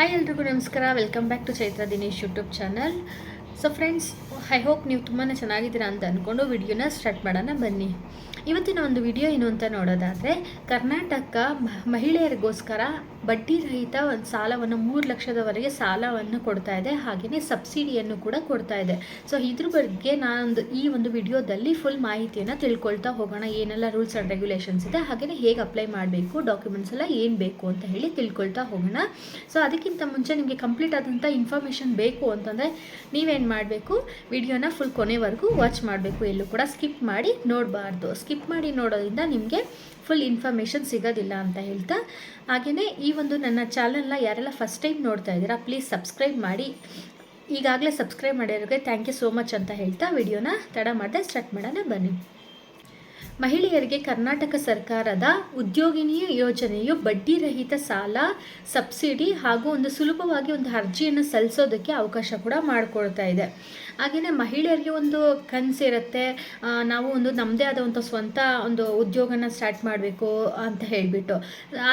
Hi ಎಲ್ರಿಗೂ ನಮಸ್ಕಾರ. Welcome back to Chaitra Dinesh YouTube channel so friends I hope ನೀವು ತುಂಬಾ ಚೆನ್ನಾಗಿದ್ದೀರಾ ಅಂತ ಅಂದ್ಕೊಂಡು ವಿಡಿಯೋನ ಸ್ಟಾರ್ಟ್ ಮಾಡೋಣ ಬನ್ನಿ. ಇವತ್ತಿನ ಒಂದು ವಿಡಿಯೋ ಏನು ಅಂತ ನೋಡೋದಾದರೆ, ಕರ್ನಾಟಕ ಮಹಿಳೆಯರಿಗೋಸ್ಕರ ಬಡ್ಡಿ ರಹಿತ ಒಂದು ಸಾಲವನ್ನು ಮೂರು ಲಕ್ಷದವರೆಗೆ ಸಾಲವನ್ನು ಕೊಡ್ತಾ ಇದೆ ಹಾಗೆಯೇ ಸಬ್ಸಿಡಿಯನ್ನು ಕೂಡ ಕೊಡ್ತಾ ಇದೆ. ಸೊ, ಇದ್ರ ಬಗ್ಗೆ ನಾನೊಂದು ಈ ಒಂದು ವಿಡಿಯೋದಲ್ಲಿ ಫುಲ್ ಮಾಹಿತಿಯನ್ನು ತಿಳ್ಕೊಳ್ತಾ ಹೋಗೋಣ. ಏನೆಲ್ಲ ರೂಲ್ಸ್ ಆ್ಯಂಡ್ ರೆಗ್ಯುಲೇಷನ್ಸ್ ಇದೆ ಹಾಗೆಯೇ ಹೇಗೆ ಅಪ್ಲೈ ಮಾಡಬೇಕು ಡಾಕ್ಯುಮೆಂಟ್ಸ್ ಎಲ್ಲ ಏನು ಬೇಕು ಅಂತ ಹೇಳಿ ತಿಳ್ಕೊಳ್ತಾ ಹೋಗೋಣ. ಸೊ, ಅದಕ್ಕಿಂತ ಮುಂಚೆ ನಿಮಗೆ ಕಂಪ್ಲೀಟ್ ಆದಂಥ ಇನ್ಫಾರ್ಮೇಷನ್ ಬೇಕು ಅಂತಂದರೆ ನೀವೇನು ಮಾಡಬೇಕು, ವಿಡಿಯೋನ ಫುಲ್ ಕೊನೆವರೆಗೂ ವಾಚ್ ಮಾಡಬೇಕು. ಎಲ್ಲೂ ಕೂಡ ಸ್ಕಿಪ್ ಮಾಡಿ ನೋಡಬಾರ್ದು. ಸ್ಕಿಪ್ ಮಾಡಿ ನೋಡೋದ್ರಿಂದ ನಿಮಗೆ ಫುಲ್ ಇನ್ಫಾರ್ಮೇಷನ್ ಸಿಗೋದಿಲ್ಲ ಅಂತ ಹೇಳ್ತಾ. ಹಾಗೆಯೇ ಈ ಒಂದು ನನ್ನ ಚಾನಲ್ನ ಯಾರೆಲ್ಲ ಫಸ್ಟ್ ಟೈಮ್ ನೋಡ್ತಾ ಇದ್ದೀರಾ ಪ್ಲೀಸ್ ಸಬ್ಸ್ಕ್ರೈಬ್ ಮಾಡಿ. ಈಗಾಗಲೇ ಸಬ್ಸ್ಕ್ರೈಬ್ ಮಾಡಿರೋರಿಗೆ ಥ್ಯಾಂಕ್ ಯು ಸೋ ಮಚ್ ಅಂತ ಹೇಳ್ತಾ. ವಿಡಿಯೋನ ತಡ ಮಾಡದೆ ಸ್ಟಾರ್ಟ್ ಮಾಡೋಣ, ಬನ್ನಿ. ಮಹಿಳೆಯರಿಗೆ ಕರ್ನಾಟಕ ಸರ್ಕಾರದ ಉದ್ಯೋಗಿನಿ ಯೋಜನೆಯು ಬಡ್ಡಿ ರಹಿತ ಸಾಲ, ಸಬ್ಸಿಡಿ ಹಾಗೂ ಒಂದು ಸುಲಭವಾಗಿ ಒಂದು ಅರ್ಜಿಯನ್ನು ಸಲ್ಲಿಸೋದಕ್ಕೆ ಅವಕಾಶ ಕೂಡ ಮಾಡಿಕೊಡ್ತಾ ಇದೆ. ಹಾಗೆಯೇ ಮಹಿಳೆಯರಿಗೆ ಒಂದು ಕನಸಿರುತ್ತೆ ನಾವು ಒಂದು ನಮ್ಮದೇ ಆದಂಥ ಸ್ವಂತ ಒಂದು ಉದ್ಯೋಗನ ಸ್ಟಾರ್ಟ್ ಮಾಡಬೇಕು ಅಂತ ಹೇಳಿಬಿಟ್ಟು.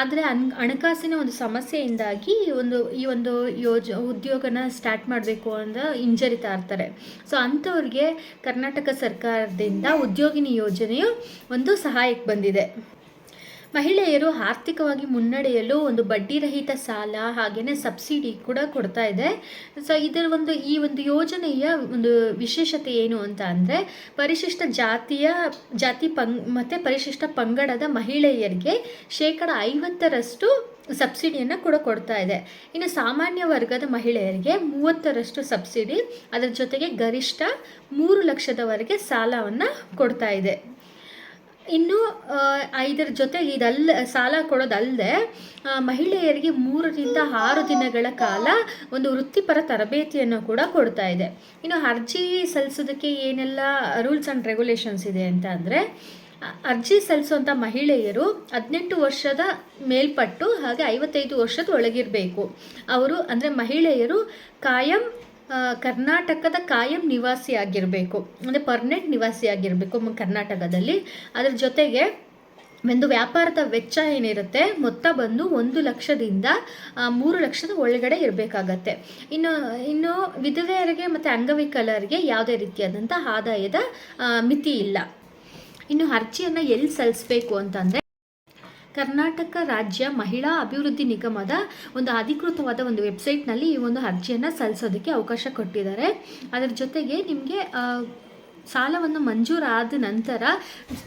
ಆದರೆ ಅನ್, ಹಣಕಾಸಿನ ಒಂದು ಸಮಸ್ಯೆಯಿಂದಾಗಿ ಒಂದು, ಈ ಒಂದು ಯೋಜ, ಉದ್ಯೋಗನ ಸ್ಟಾರ್ಟ್ ಮಾಡಬೇಕು ಅಂತ ಹಿಂಜರಿತಾ ಇರ್ತಾರೆ. ಸೊ ಅಂಥವ್ರಿಗೆ ಕರ್ನಾಟಕ ಸರ್ಕಾರದಿಂದ ಉದ್ಯೋಗಿನಿ ಯೋಜನೆಯು ಒಂದು ಸಹಾಯಕ್ಕೆ ಬಂದಿದೆ. ಮಹಿಳೆಯರು ಆರ್ಥಿಕವಾಗಿ ಮುನ್ನಡೆಯಲು ಒಂದು ಬಡ್ಡಿರಹಿತ ಸಾಲ ಹಾಗೆಯೇ ಸಬ್ಸಿಡಿ ಕೂಡ ಕೊಡ್ತಾ ಇದೆ. ಸೊ ಇದರ ಒಂದು ಈ ಒಂದು ಯೋಜನೆಯ ಒಂದು ವಿಶೇಷತೆ ಏನು ಅಂತ ಅಂದರೆ, ಪರಿಶಿಷ್ಟ ಜಾತಿಯ, ಜಾತಿ ಪಂಗ್ ಮತ್ತು ಪರಿಶಿಷ್ಟ ಪಂಗಡದ ಮಹಿಳೆಯರಿಗೆ ಶೇಕಡ ಐವತ್ತರಷ್ಟು ಸಬ್ಸಿಡಿಯನ್ನು ಕೂಡ ಕೊಡ್ತಾ ಇದೆ. ಇನ್ನು ಸಾಮಾನ್ಯ ವರ್ಗದ ಮಹಿಳೆಯರಿಗೆ ಮೂವತ್ತರಷ್ಟು ಸಬ್ಸಿಡಿ, ಅದರ ಜೊತೆಗೆ ಗರಿಷ್ಠ ಮೂರು ಲಕ್ಷದವರೆಗೆ ಸಾಲವನ್ನು ಕೊಡ್ತಾ ಇದೆ. ಇನ್ನು ಇದರ ಜೊತೆಗೆ ಇದಲ್ಲ, ಸಾಲ ಕೊಡೋದಲ್ಲದೆ ಮಹಿಳೆಯರಿಗೆ ಮೂರರಿಂದ ಆರು ದಿನಗಳ ಕಾಲ ಒಂದು ವೃತ್ತಿಪರ ತರಬೇತಿಯನ್ನು ಕೂಡ ಕೊಡ್ತಾ ಇದೆ. ಇನ್ನು ಅರ್ಜಿ ಸಲ್ಲಿಸೋದಕ್ಕೆ ಏನೆಲ್ಲ ರೂಲ್ಸ್ ಆ್ಯಂಡ್ ರೆಗ್ಯುಲೇಷನ್ಸ್ ಇದೆ ಅಂತ ಅಂದರೆ ಅರ್ಜಿ ಸಲ್ಲಿಸುವಂಥ ಮಹಿಳೆಯರು ಹದಿನೆಂಟು ವರ್ಷದ ಮೇಲ್ಪಟ್ಟು ಹಾಗೆ ಐವತ್ತೈದು ವರ್ಷದ ಒಳಗಿರಬೇಕು. ಅವರು ಅಂದರೆ ಮಹಿಳೆಯರು ಕಾಯಂ ಕರ್ನಾಟಕದ ಕಾಯಂ ನಿವಾಸಿ ಆಗಿರಬೇಕು ಅಂದರೆ ಪರ್ಮನೆಂಟ್ ನಿವಾಸಿ ಆಗಿರಬೇಕು ಕರ್ನಾಟಕದಲ್ಲಿ. ಅದರ ಜೊತೆಗೆ ಒಂದು ವ್ಯಾಪಾರದ ವೆಚ್ಚ ಏನಿರುತ್ತೆ, ಮೊತ್ತ ಬಂದು ಒಂದು ಲಕ್ಷದಿಂದ ಮೂರು ಲಕ್ಷದ ಒಳಗಡೆ ಇರಬೇಕಾಗತ್ತೆ. ಇನ್ನು ಇನ್ನು ವಿಧವೆಯರಿಗೆ ಮತ್ತು ಅಂಗವಿಕಲರಿಗೆ ಯಾವುದೇ ರೀತಿಯಾದಂಥ ಆದಾಯದ ಮಿತಿ ಇಲ್ಲ. ಇನ್ನು ಅರ್ಜಿಯನ್ನು ಎಲ್ಲಿ ಸಲ್ಲಿಸ್ಬೇಕು ಅಂತಂದರೆ ಕರ್ನಾಟಕ ರಾಜ್ಯ ಮಹಿಳಾ ಅಭಿವೃದ್ಧಿ ನಿಗಮದ ಒಂದು ಅಧಿಕೃತವಾದ ಒಂದು ವೆಬ್ಸೈಟ್ನಲ್ಲಿ ಈ ಒಂದು ಅರ್ಜಿಯನ್ನು ಸಲ್ಲಿಸೋದಕ್ಕೆ ಅವಕಾಶ ಕೊಟ್ಟಿದ್ದಾರೆ. ಅದರ ಜೊತೆಗೆ ನಿಮಗೆ ಸಾಲವನ್ನು ಮಂಜೂರಾದ ನಂತರ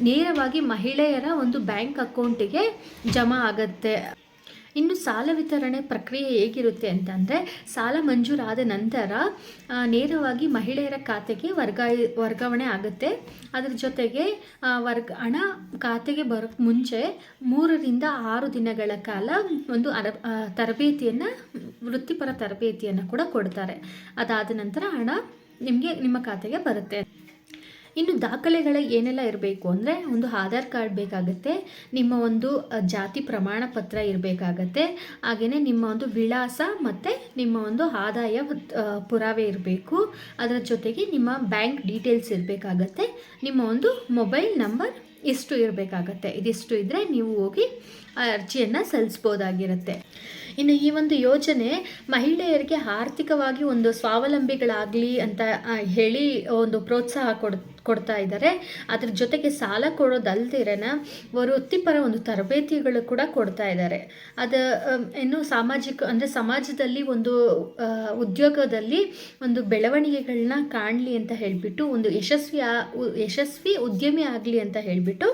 ನೇರವಾಗಿ ಮಹಿಳೆಯರ ಒಂದು ಬ್ಯಾಂಕ್ ಅಕೌಂಟಿಗೆ ಜಮಾ ಆಗುತ್ತೆ. ಇನ್ನು ಸಾಲ ವಿತರಣೆ ಪ್ರಕ್ರಿಯೆ ಹೇಗಿರುತ್ತೆ ಅಂತಂದರೆ ಸಾಲ ಮಂಜೂರಾದ ನಂತರ ನೇರವಾಗಿ ಮಹಿಳೆಯರ ಖಾತೆಗೆ ವರ್ಗಾಯಿ, ವರ್ಗಾವಣೆ ಆಗುತ್ತೆ. ಅದರ ಜೊತೆಗೆ ವರ್ಗ, ಹಣ ಖಾತೆಗೆ ಬರೋಕ್ಕೆ ಮುಂಚೆ ಮೂರರಿಂದ ಆರು ದಿನಗಳ ಕಾಲ ಒಂದು ಅರ ತರಬೇತಿಯನ್ನು, ವೃತ್ತಿಪರ ತರಬೇತಿಯನ್ನು ಕೂಡ ಕೊಡ್ತಾರೆ. ಅದಾದ ನಂತರ ಹಣ ನಿಮಗೆ ನಿಮ್ಮ ಖಾತೆಗೆ ಬರುತ್ತೆ. ಇನ್ನು ದಾಖಲೆಗಳ ಏನೆಲ್ಲ ಇರಬೇಕು ಅಂದರೆ ಒಂದು ಆಧಾರ್ ಕಾರ್ಡ್ ಬೇಕಾಗುತ್ತೆ, ನಿಮ್ಮ ಒಂದು ಜಾತಿ ಪ್ರಮಾಣ ಪತ್ರ ಇರಬೇಕಾಗತ್ತೆ ಹಾಗೆಯೇ ನಿಮ್ಮ ಒಂದು ವಿಳಾಸ ಮತ್ತು ನಿಮ್ಮ ಒಂದು ಆದಾಯ ಪುರಾವೆ ಇರಬೇಕು. ಅದರ ಜೊತೆಗೆ ನಿಮ್ಮ ಬ್ಯಾಂಕ್ ಡೀಟೇಲ್ಸ್ ಇರಬೇಕಾಗತ್ತೆ, ನಿಮ್ಮ ಒಂದು ಮೊಬೈಲ್ ನಂಬರ್ ಇಷ್ಟು ಇರಬೇಕಾಗತ್ತೆ. ಇದಿಷ್ಟು ಇದ್ದರೆ ನೀವು ಹೋಗಿ ಅರ್ಜಿಯನ್ನು ಸಲ್ಲಿಸ್ಬೋದಾಗಿರುತ್ತೆ ಇನ್ನು ಈ ಒಂದು ಯೋಜನೆ ಮಹಿಳೆಯರಿಗೆ ಆರ್ಥಿಕವಾಗಿ ಒಂದು ಸ್ವಾವಲಂಬಿಗಳಾಗಲಿ ಅಂತ ಹೇಳಿ ಒಂದು ಪ್ರೋತ್ಸಾಹ ಕೊಡ್ ಕೊಡ್ತಾ ಇದ್ದಾರೆ. ಅದ್ರ ಜೊತೆಗೆ ಸಾಲ ಕೊಡೋದಲ್ದಿರನ ವೃತ್ತಿಪರ ಒಂದು ತರಬೇತಿಗಳು ಕೂಡ ಕೊಡ್ತಾ ಇದ್ದಾರೆ. ಅದು ಇನ್ನು ಸಾಮಾಜಿಕ, ಅಂದರೆ ಸಮಾಜದಲ್ಲಿ ಒಂದು ಉದ್ಯೋಗದಲ್ಲಿ ಒಂದು ಬೆಳವಣಿಗೆಗಳನ್ನ ಕಾಣಲಿ ಅಂತ ಹೇಳಿಬಿಟ್ಟು, ಒಂದು ಯಶಸ್ವಿ ಯಶಸ್ವಿ ಉದ್ಯಮಿ ಆಗಲಿ ಅಂತ ಹೇಳಿಬಿಟ್ಟು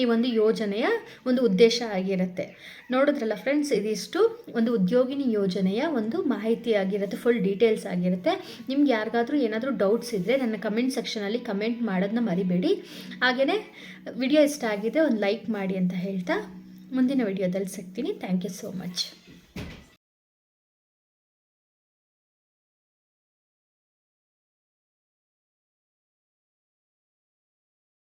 ಈ ಒಂದು ಯೋಜನೆಯ ಒಂದು ಉದ್ದೇಶ ಆಗಿರುತ್ತೆ. ನೋಡಿದ್ರಲ್ಲ ಫ್ರೆಂಡ್ಸ್, ಇದಿಷ್ಟು ಒಂದು ಉದ್ಯೋಗಿನಿ ಯೋಜನೆಯ ಒಂದು ಮಾಹಿತಿ ಆಗಿರುತ್ತೆ, ಫುಲ್ ಡೀಟೇಲ್ಸ್ ಆಗಿರುತ್ತೆ. ನಿಮ್ಗೆ ಯಾರಿಗಾದ್ರೂ ಏನಾದರೂ ಡೌಟ್ಸ್ ಇದ್ದರೆ ನನ್ನ ಕಮೆಂಟ್ ಸೆಕ್ಷನಲ್ಲಿ ಕಮೆಂಟ್ ಮಾಡೋದನ್ನ ಮರಿಬೇಡಿ. ಹಾಗೆಯೇ ವಿಡಿಯೋ ಇಷ್ಟ ಆಗಿದೆ ಒಂದು ಲೈಕ್ ಮಾಡಿ ಅಂತ ಹೇಳ್ತಾ ಮುಂದಿನ ವಿಡಿಯೋದಲ್ಲಿ ಸಿಗ್ತೀನಿ. Thank you so much